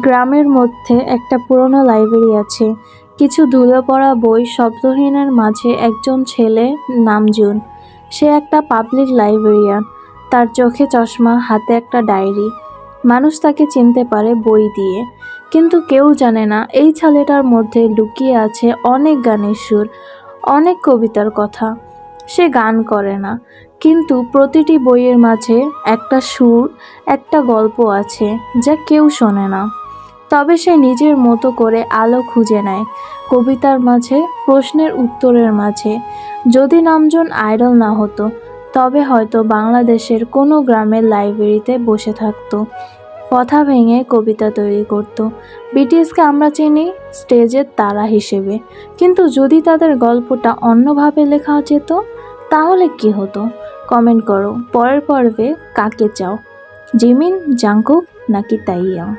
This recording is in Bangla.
গ্রামের মধ্যে একটা পুরনো লাইব্রেরি আছে। কিছু ধুলো পড়া বই শব্দহীনের মাঝে একজন ছেলে, নামজুন। সে একটা পাবলিক লাইব্রেরিয়ান। তার চোখে চশমা, হাতে একটা ডায়েরি। মানুষ তাকে চিনতে পারে বই দিয়ে। কিন্তু কেউ জানে না, এই ছেলেটার মধ্যে লুকিয়ে আছে অনেক গানের সুর, অনেক কবিতার কথা। সে গান করে না, কিন্তু প্রতিটি বইয়ের মাঝে একটা সুর, একটা গল্প আছে যা কেউ শোনে না। তবে সে নিজের মতো করে আলো খুঁজে নেয় কবিতার মাঝে, প্রশ্নের উত্তরের মাঝে। যদি নামজন আইডল না হতো, তবে হয়তো বাংলাদেশের কোনো গ্রামের লাইব্রেরিতে বসে থাকতো। কথা ভেঙে কবিতা তৈরি করত। বিটিএসকে আমরা চিনি স্টেজের তারা হিসেবে। কিন্তু যদি তাদের গল্পটা অন্যভাবে লেখা যেত, তাহলে কি হতো? কমেন্ট করো। পরের পর্বে কাকে চাও? জিমিন, জাংকুক নাকি তাইয়াং